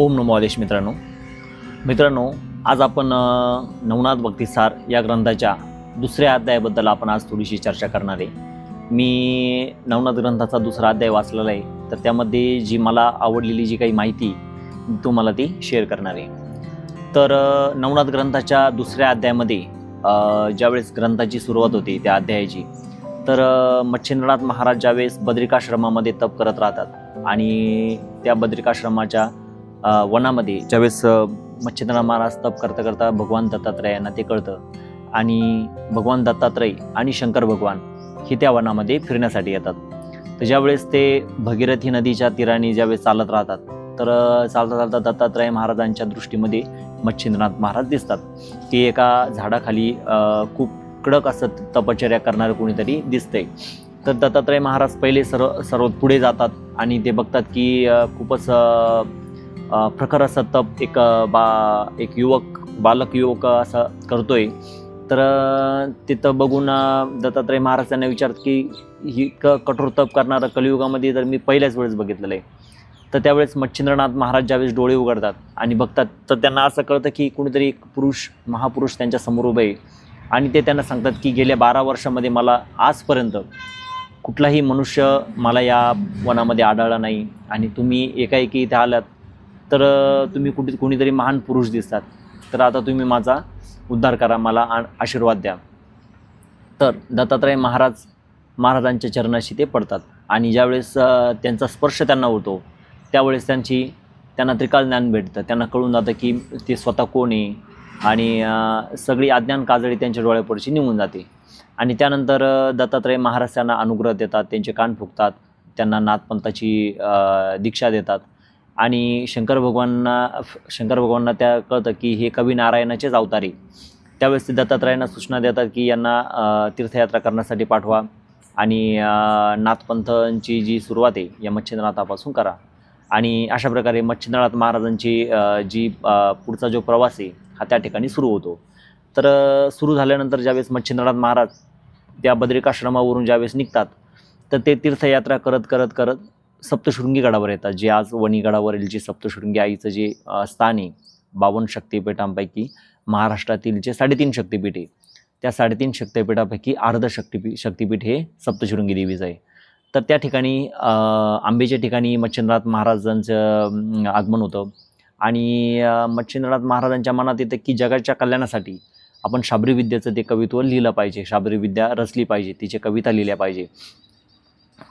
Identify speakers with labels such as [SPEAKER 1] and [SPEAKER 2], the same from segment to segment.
[SPEAKER 1] ओम नमो आदेश मित्रांनो. मित्रांनो आज आपण नवनाथ भक्तिसार या ग्रंथाच्या दुसऱ्या अध्यायाबद्दल आपण आज थोडीशी चर्चा करणार आहे. मी नवनाथ ग्रंथाचा दुसरा अध्याय वाचलेला आहे. तर त्यामध्ये जी मला आवडलेली जी काही माहिती तुम्हाला ती शेअर करणार आहे. तर नवनाथ ग्रंथाच्या दुसऱ्या अध्यायामध्ये ज्यावेळेस ग्रंथाची सुरुवात होती त्या अध्यायाची तर मच्छिंद्रनाथ महाराज ज्यावेळेस बद्रिकाश्रमामध्ये तप करत राहतात आणि त्या बद्रिकाश्रमाच्या वनामध्ये. ज्यावेळेस अ, मच्छिंद्रनाथ महाराज तप करता करता भगवान दत्तात्रय यांना ते कळतं. आणि भगवान दत्तात्रय आणि शंकर भगवान हे त्या वनामध्ये फिरण्यासाठी येतात. तर ज्यावेळेस ते भगीरथी नदीच्या तीराने ज्यावेळेस चालत राहतात तर चालता चालता दत्तात्रय महाराजांच्या दृष्टीमध्ये मच्छिंद्रनाथ महाराज दिसतात. ते एका झाडाखाली खूप कडक असं तपश्चर्या करणारं कोणीतरी दिसतंय. तर दत्तात्रय महाराज पहिले सर्व सर्व पुढे जातात आणि ते बघतात की खूपच प्रखर असं तप एक बा एक युवक बालक युवक असं करतोय. तर तिथं बघून दत्तात्रय महाराज त्यांना विचारत की ही क कठोर तप करणारं कलियुगामध्ये तर मी पहिल्याच वेळेस बघितलेलं आहे. तर त्यावेळेस मच्छिंद्रनाथ महाराज ज्यावेळेस डोळे उघडतात आणि बघतात तर त्यांना असं कळतं की कुणीतरी एक पुरुष महापुरुष त्यांच्यासमोर उभे आहे. आणि ते त्यांना सांगतात की गेल्या बारा वर्षामध्ये मला आजपर्यंत कुठलाही मनुष्य मला या वनामध्ये आढळला नाही आणि तुम्ही एकाएकी इथे आलात तर तुम्ही कुठे कोणीतरी महान पुरुष दिसतात. तर आता तुम्ही माझा उद्धार करा मला आशीर्वाद द्या. तर दत्तात्रय महाराज महाराजांच्या चरणाशी ते पडतात. आणि ज्यावेळेस त्यांचा स्पर्श त्यांना होतो त्यावेळेस त्यांची त्यांना त्रिकाल ज्ञान भेटतं. त्यांना कळून जातं की ते स्वतः कोण आहे? आणि सगळी अज्ञान काजळी त्यांच्या डोळ्यापुढची निघून जाते. आणि त्यानंतर दत्तात्रय महाराज त्यांना अनुग्रह देतात त्यांचे कान फुकतात त्यांना नाथपंथाची दीक्षा देतात. आणि शंकर भगवानना शंकर भगवानना त्या कळतं की हे कवी नारायणाचेच अवतार. आहे त्यावेळेस ते दत्तात्रयांना सूचना देतात की यांना तीर्थयात्रा करण्यासाठी पाठवा आणि नाथपंथांची जी सुरुवात आहे या मच्छिंद्रनाथापासून करा. आणि अशा प्रकारे मच्छिंद्रनाथ महाराजांची जी पुढचा जो प्रवास आहे हा त्या ठिकाणी सुरू होतो. तर सुरू झाल्यानंतर ज्यावेळेस मच्छिंद्रनाथ महाराज त्या बद्रिकाश्रमावरून ज्यावेळेस निघतात तर ते तीर्थयात्रा करत करत करत सप्तशृंगी गडावर येतात. जे आज वणी गडावरील जे सप्तशृंगी आईचं जे स्थान आहे बावन्न शक्तिपीठांपैकी महाराष्ट्रातील जे साडेतीन शक्तिपीठ आहे त्या साडेतीन शक्तिपीठापैकी अर्ध शक्तिपी शक्तिपीठ हे सप्तशृंगी देवीचं आहे. तर त्या ठिकाणी आंबेच्या ठिकाणी मच्छिंद्रनाथ महाराजांचं आगमन होतं. आणि मच्छिंद्रनाथ महाराजांच्या मनात येतं की जगाच्या कल्याणासाठी आपण शाबरी विद्येचं ते कवित्व लिहिलं पाहिजे. शाबरी विद्या रचली पाहिजे. तिचे कविता लिहिल्या पाहिजे.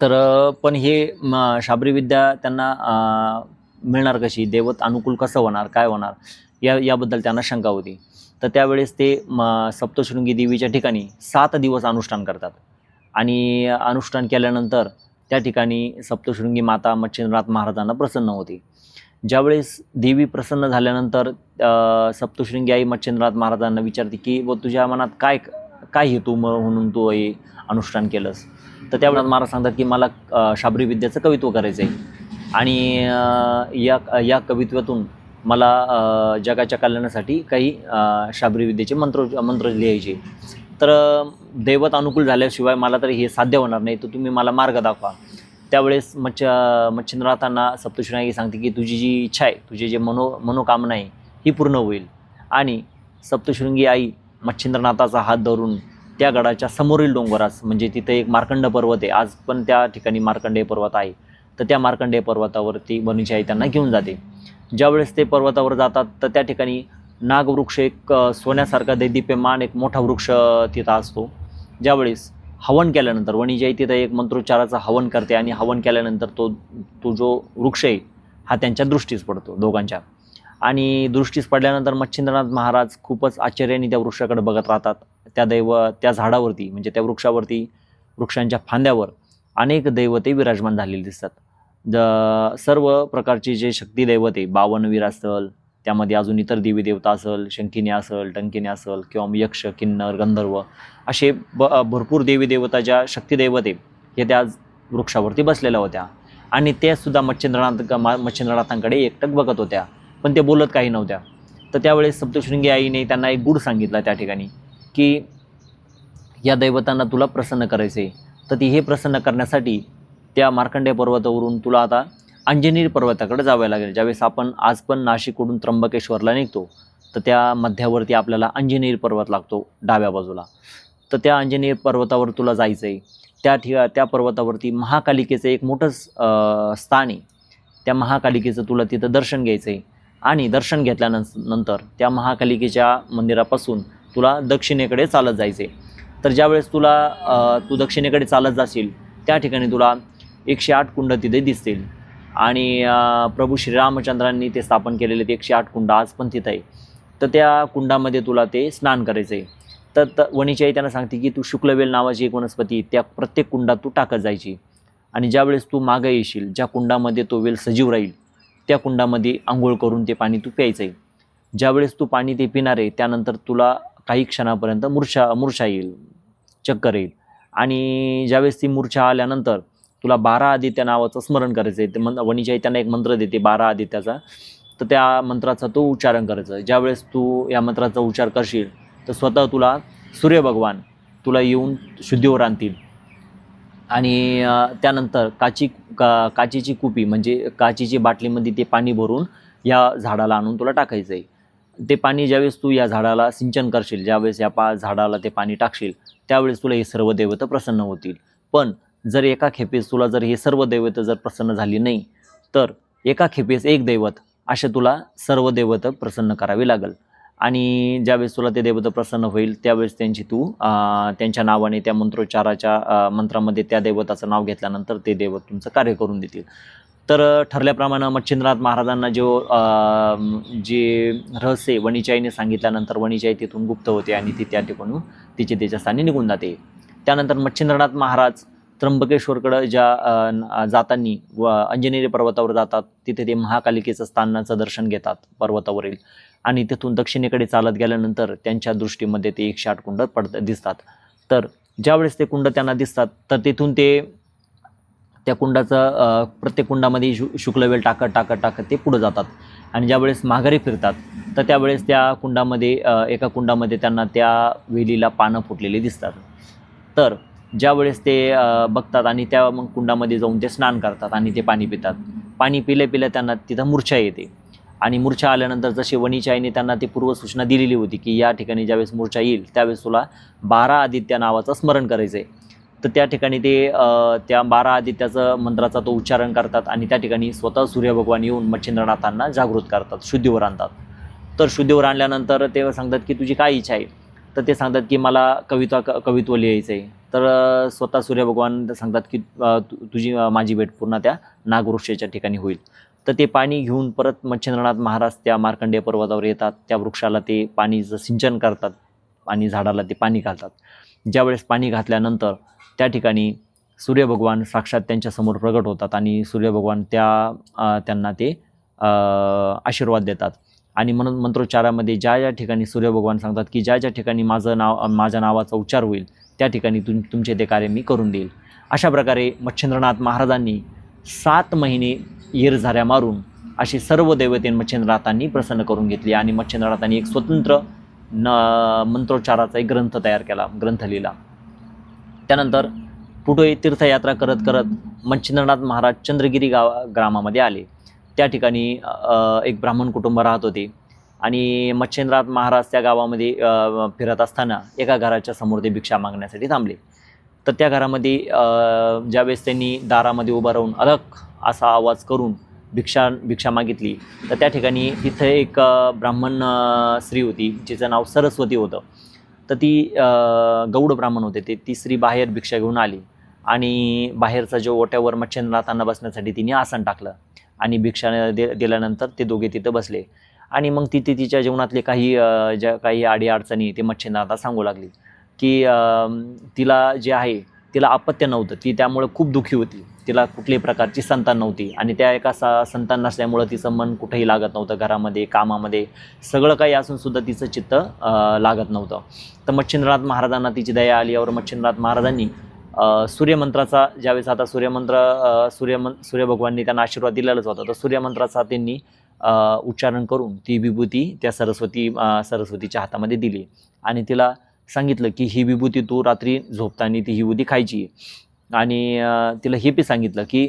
[SPEAKER 1] तर पण हे म, शाबरी विद्या त्यांना मिळणार कशी? दैवत अनुकूल कसं होणार? काय होणार? या याबद्दल त्यांना शंका होती. तर त्यावेळेस ते म, सप्तशृंगी देवीच्या ठिकाणी सात दिवस अनुष्ठान करतात. आणि अनुष्ठान केल्यानंतर त्या ठिकाणी सप्तशृंगी माता मच्छिंद्रनाथ महाराजांना प्रसन्न होती. ज्यावेळेस देवी प्रसन्न झाल्यानंतर सप्तशृंगी आई मच्छिंद्रनाथ महाराजांना विचारते की व तुझ्या मनात काय काय हेतू म्हणून तू हे अनुष्ठान केलंस? तर त्यावेळेस महाराज सांगतात की मला शाबरी विद्याचं कवित्व करायचं आहे आणि या या कवित्वातून मला जगाच्या कल्याणासाठी काही शाबरी विद्येचे मंत्र मंत्र लिहायचे. तर दैवत अनुकूल झाल्याशिवाय मला तर हे साध्य होणार नाही तर तुम्ही मला मार्ग दाखवा. त्यावेळेस मच्छ मच्छिंद्रनाथांना सप्तशृंगी सांगते की तुझी जी इच्छा आहे तुझी जे मनो मनोकामना आहे ही पूर्ण होईल. आणि सप्तशृंगी आई मच्छिंद्रनाथाचा हात धरून त्या गडाच्या समोरील डोंगरास म्हणजे तिथे एक मार्कंड पर्वत आहे आज पण त्या ठिकाणी मार्कंडेय पर्वत आहे तर त्या मार्कंडेय पर्वतावरती वनीची आई त्यांना घेऊन जाते. ज्यावेळेस ते पर्वतावर जातात तर त्या ठिकाणी नागवृक्ष एक सोन्यासारखा दैदिप्यमान एक मोठा वृक्ष तिथं असतो. ज्यावेळेस हवन केल्यानंतर वणीजाई आई तिथं एक मंत्रोच्चाराचं हवन करते आणि हवन केल्यानंतर तो तो जो वृक्ष आहे हा त्यांच्या दृष्टीस पडतो दोघांच्या. आणि दृष्टीस पडल्यानंतर मच्छिंद्रनाथ महाराज खूपच आश्चर्याने त्या वृक्षाकडे बघत राहतात. त्या दैव त्या झाडावरती म्हणजे त्या वृक्षावरती वृक्षांच्या फांद्यावर अनेक दैवते विराजमान झालेली दिसतात. द सर्व प्रकारचे जे शक्ती दैवते बावनवीर असल त्यामध्ये अजून इतर देवी देवता असेल शंकिनी असेल टंकिनी असेल किंवा यक्ष किन्नर गंधर्व असे ब भरपूर देवी देवता ज्या शक्तिदैवते हे त्या वृक्षावरती बसलेल्या होत्या. आणि ते सुद्धा मच्छिंद्रनाथ मा- मच्छिंद्रनाथांकडे एकटक बघत होत्या. पण ते बोलत काही नव्हत्या. तर त्यावेळेस सप्तशृंगी आईने त्यांना एक गुढ सांगितला त्या ठिकाणी की या दैवतांना तुला प्रसन्न करायचे तर ती हे प्रसन्न करण्यासाठी त्या मार्कंडेय पर्वतावरून तुला आता अंजनेरी पर्वताकडे जावे लागेल. ज्यावेळेस आपण आज पण नाशिककडून त्र्यंबकेश्वरला निघतो तर त्या मध्यावरती आपल्याला अंजनेरी पर्वत लागतो डाव्या बाजूला. तर त्या अंजनेरी पर्वतावर तुला जायचं आहे त्या ठिका त्या पर्वतावरती महाकालिकेचं एक मोठं स्थान आहे. त्या महाकालिकेचं तुला तिथं दर्शन घ्यायचं आहे आणि दर्शन घेतल्यानंतर नंतर त्या महाकालिकेच्या मंदिरापासून तुला दक्षिणेकडे चालत जायचं. आहे तर ज्यावेळेस तुला तू दक्षिणेकडे चालत जाशील त्या ठिकाणी तुला एकशे आठ कुंड तिथे दिसतील. आणि प्रभू श्रीरामचंद्रांनी ते स्थापन केलेले ते एकशे आठ कुंड आज पण तिथं आहे. तर त्या कुंडामध्ये तुला ते स्नान करायचं आहे तर त वणीची आई त्यांना सांगते की तू शुक्लवेल नावाची एक वनस्पती त्या प्रत्येक कुंडात तू टाकत जायची. आणि ज्यावेळेस तू मागं येशील ज्या कुंडामध्ये तो वेल सजीव राहील त्या कुंडामध्ये आंघोळ करून ते पाणी तू प्यायचं आहे ज्यावेळेस तू पाणी ते पिणार आहे त्यानंतर तुला काही क्षणापर्यंत मूर्छा मूर्छा येईल चक्कर येईल. आणि ज्यावेळेस ती मूर्छा आल्यानंतर तुला बारा आदित्य नावाचं स्मरण करायचं आहे ते मन वणीची आई त्यांना एक मंत्र देते बारा आदित्याचा. तर त्या मंत्राचा तो उच्चारण करायचा. ज्यावेळेस तू या मंत्राचा उच्चार करशील तर स्वतः तुला सूर्यभगवान तुला येऊन शुद्धीवर आणतील. आणि त्यानंतर काची का काचेची कुपी म्हणजे काचीची बाटलीमध्ये ते पाणी भरून या झाडाला आणून तुला टाकायचं आहे ते पाणी ज्यावेळेस तू या झाडाला सिंचन करशील ज्यावेळेस या पा झाडाला ते पाणी टाकशील त्यावेळेस तुला हे सर्व दैवतं प्रसन्न होतील. पण जर एका खेपेस तुला जर हे सर्व दैवतं जर प्रसन्न झाली नाही तर एका खेपेस एक दैवत असे तुला सर्व दैवतं प्रसन्न करावी लागेल. आणि ज्यावेळेस तुला ते देवता प्रसन्न होईल त्यावेळेस त्यांची तू त्यांच्या नावाने त्या मंत्रोच्चाराच्या मंत्रामध्ये त्या दैवताचं नाव घेतल्यानंतर ते दैवत तुमचं कार्य करून देतील. तर ठरल्याप्रमाणे मच्छिंद्रनाथ महाराजांना जो जे रहस्य वणीचाईने सांगितल्यानंतर वणीचाई तिथून गुप्त होते आणि ती त्या ठिकाणून तिचे त्याच्या स्थानी निघून जाते. त्यानंतर मच्छिंद्रनाथ महाराज त्र्यंबकेश्वरकडं ज्या अं, जातानी व अंजनेरी पर्वतावर जातात तिथे ते महाकालिकेचं स्थानाचं दर्शन घेतात पर्वतावरील. आणि तिथून दक्षिणेकडे चालत गेल्यानंतर त्यांच्या दृष्टीमध्ये ते एकशे आठ कुंड पडत दिसतात. तर ज्यावेळेस ते कुंड त्यांना दिसतात तर तिथून ते त्या कुंडाचं प्रत्येक कुंडामध्ये शु शुक्लवेल टाकत टाकत टाकत ते पुढं जातात. आणि ज्यावेळेस माघारी फिरतात तर त्यावेळेस त्या कुंडामध्ये एका कुंडामध्ये त्यांना त्या वेलीला पानं फुटलेली दिसतात. तर ज्यावेळेस ते बघतात आणि त्या मग कुंडामध्ये जाऊन ते स्नान करतात आणि ते पाणी पितात. पाणी पिल्या पिल्या त्यांना तिथं मूर्छा येते. आणि मूर्छा आल्यानंतर जशी वणीच्या आईने त्यांना ती पूर्वसूचना दिलेली होती की या ठिकाणी ज्यावेळेस मूर्छा येईल त्यावेळेस तुला बारा आदित्य नावाचं स्मरण करायचं आहे तर त्या ठिकाणी ते त्या बारा आदित्याचं मंत्राचा तो उच्चारण करतात आणि त्या ठिकाणी स्वतः सूर्यभगवान येऊन मच्छिंद्रनाथांना जागृत करतात शुद्धीवर आणतात. तर शुद्धीवर आणल्यानंतर ते सांगतात की तुझी काय इच्छा आहे? तर ते सांगतात की मला कविता क कवित्व लिहायचं आहे तर स्वतः सूर्यभगवान सांगतात की तु- तुझी माझी भेट पूर्ण त्या नागवृक्षाच्या ठिकाणी होईल. तर ते पाणी घेऊन परत मच्छिंद्रनाथ महाराज त्या मार्कंडेय पर्वतावर येतात. त्या वृक्षाला ते पाणीचं सिंचन करतात आणि झाडाला ते पाणी घालतात. ज्यावेळेस पाणी घातल्यानंतर त्या ठिकाणी सूर्यभगवान साक्षात त्यांच्यासमोर प्रगट होतात आणि सूर्यभगवान त्या त्यांना ते आशीर्वाद देतात. आणि म्हणून मंत्रोच्चारामध्ये ज्या ज्या ठिकाणी सूर्यभगवान सांगतात की ज्या ज्या ठिकाणी माझं नाव माझ्या नावाचा उच्चार होईल त्या ठिकाणी तुम तुमचे ते कार्य मी करून देईल. अशा प्रकारे मच्छिंद्रनाथ महाराजांनी सात महिने येरझाऱ्या मारून अशी सर्व दैवते मच्छिंद्रनाथांनी प्रसन्न करून घेतली आणि मच्छिंद्रनाथांनी एक स्वतंत्र न मंत्रोच्चाराचा एक ग्रंथ तयार केला ग्रंथ लिहिला. त्यानंतर पुढे तीर्थयात्रा करत करत मच्छिंद्रनाथ महाराज चंद्रगिरी गावा ग्रामामध्ये आले. त्या ठिकाणी एक ब्राह्मण कुटुंब राहत होते. आणि मच्छेंद्रात महाराज त्या गावामध्ये फिरत असताना एका घराच्या समोर ते भिक्षा मागण्यासाठी थांबले. तर त्या घरामध्ये ज्यावेळेस त्यांनी दारामध्ये उभं राहून अलग असा आवाज करून भिक्षा भिक्षा मागितली तर त्या ठिकाणी तिथे एक ब्राह्मण स्त्री होती जिचं नाव सरस्वती होतं. तर ती गौड ब्राह्मण होते. ते ती स्त्री बाहेर भिक्षा घेऊन आली आणि बाहेरचा जो ओट्यावर मच्छेंद्रनाथांना बसण्यासाठी तिने आसन टाकलं. आणि भिक्षा दे दिल्यानंतर ते दोघे तिथं बसले. आणि मग तिथे तिच्या जीवनातले काही ज्या काही अडीअडचणी ते मच्छिंद्रनाथा सांगू लागली की तिला जे आहे तिला अपत्य नव्हतं. ती त्यामुळे खूप दुःखी होती. तिला कुठल्याही प्रकारची संतान नव्हती. आणि त्या एका सा संतान नसल्यामुळं तिचं मन कुठेही लागत नव्हतं. घरामध्ये कामामध्ये सगळं काही असूनसुद्धा तिचं चित्त लागत नव्हतं. तर मच्छिंद्रनाथ महाराजांना तिची दया आली यावर मच्छिंद्रनाथ महाराजांनी सूर्यमंत्राचा ज्यावेळेस आता सूर्यमंत्र सूर्यमं सूर्यभगवाननी त्यांना आशीर्वाद दिलेलाच होता तर सूर्यमंत्राचा त्यांनी उच्चारण करून ती विभूती त्या सरस्वती सरस्वतीच्या हातामध्ये दिली. आणि तिला सांगितलं की ही विभूती तू रात्री झोपताना ती ही उदी खायची. आणि तिला हे बी सांगितलं की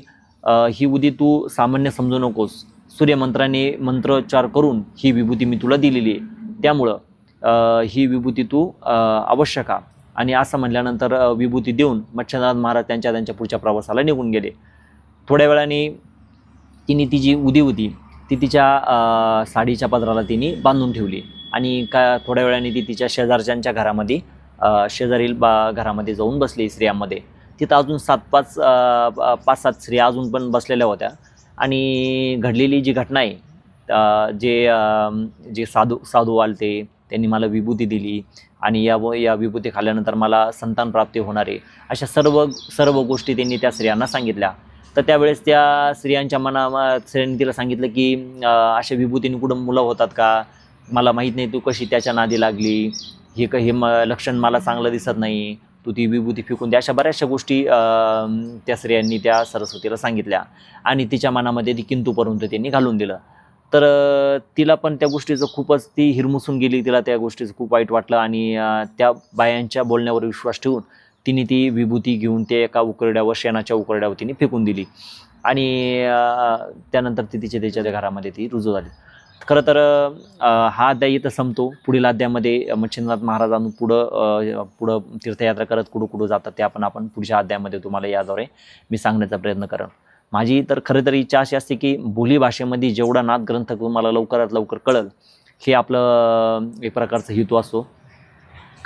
[SPEAKER 1] ही उदी तू सामान्य समजू नकोस. सूर्यमंत्राने मंत्रोच्चार करून ही विभूती मी तुला दिलेली आहे. त्यामुळं ही विभूती तू अवश्य का आणि असं म्हटल्यानंतर विभूती देऊन मच्छनाथ महाराज त्यांच्या त्यांच्या पुढच्या प्रवासाला निघून गेले. थोड्या वेळाने तिने ती जी उदी होती ती तिच्या साडीच्या पदराला तिने बांधून ठेवली. आणि का थोड्या वेळाने ती तिच्या शेजारच्यांच्या घरामध्ये शेजारील बा घरामध्ये जाऊन बसली स्त्रियांमध्ये. तिथं अजून सात पाच पाच सात स्त्रिया अजून पण बसलेल्या होत्या. आणि घडलेली जी घटना आहे जे जे साधू साधू आलते त्यांनी मला विभूती दिली आणि या व या विभूती खाल्ल्यानंतर मला संतान प्राप्ती होणार आहे. अशा सर्व सर्व गोष्टी त्यांनी त्या स्त्रियांना सांगितल्या. तर त्यावेळेस त्या स्त्रियांच्या मना स्त्रियांनी तिला सांगितलं की अशा विभूतीने कुठं मुलं होतात का? मला माहीत नाही तू कशी त्याच्या नादी लागली? हे क हे म लक्षण मला चांगलं दिसत नाही. तू ती विभूती फेकून द्या अशा बऱ्याचशा गोष्टी त्या स्त्रियांनी त्या सरस्वतीला सांगितल्या. आणि तिच्या मनामध्ये ती किंतूपर्यंत त्यांनी घालून दिलं. तर तिला पण त्या गोष्टीचं खूपच ती हिरमुसून गेली तिला त्या गोष्टीचं खूप वाईट वाटलं आणि त्या बायांच्या बोलण्यावर विश्वास ठेवून तिने ती विभूती घेऊन ते एका उकरड्यावर शेणाच्या उकरड्यावर तिने फेकून दिली. आणि त्यानंतर ती तिच्या त्याच्या घरामध्ये ती रुजू झाली. खरं तर हा अध्याय इथं संपतो. पुढील अध्यायामध्ये मच्छिंद्रनाथ महाराजांनी पुढं पुढं तीर्थयात्रा करत कुठं कुठं जातात ते आपण आपण पुढच्या अध्यायामध्ये तुम्हाला याद्वारे मी सांगण्याचा प्रयत्न करेन. माझी तर खरं तर इच्छा अशी असते की बोली भाषेमध्ये जेवढा नाथ ग्रंथ तुम्हाला लवकरात लवकर कळल हे आपलं एक प्रकारचं हेतू असतो.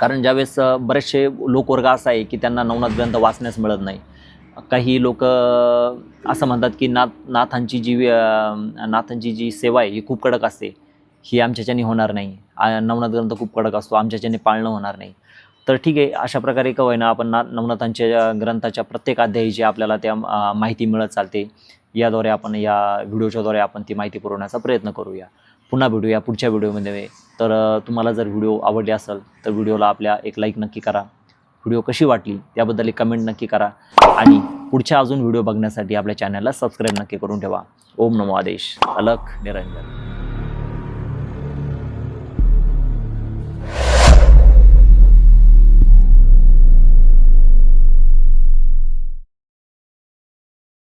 [SPEAKER 1] कारण ज्यावेळेस बरेचसे लोकवर्ग असा आहे की त्यांना नवनाथ ग्रंथ वाचण्यास मिळत नाही. काही लोक असं म्हणतात की नाथ नाथांची जी नाथांची जी सेवा आहे ही खूप कडक असते. ही आमच्याच्याने होणार नाही. नवनाथ ग्रंथ खूप कडक असतो. आमच्याच्याने पाळणं होणार नाही. तर ठीक आहे अशा प्रकारे का होईना आपण ना नवनाथांच्या ग्रंथाच्या प्रत्येक अध्यायाची आपल्याला त्या माहिती मिळत चालते याद्वारे आपण या व्हिडिओच्याद्वारे आपण ती माहिती पुरवण्याचा प्रयत्न करूया. पुन्हा भेटूया पुढच्या व्हिडिओमध्ये. तर तुम्हाला जर व्हिडिओ आवडले असेल तर व्हिडिओला आपल्या एक लाईक नक्की करा. व्हिडिओ कशी वाटली त्याबद्दल एक कमेंट नक्की करा. आणि पुढच्या अजून व्हिडिओ बघण्यासाठी आपल्या चॅनलला सबस्क्राईब नक्की करून ठेवा. ओम नमो आदेश. अलख निरंजन.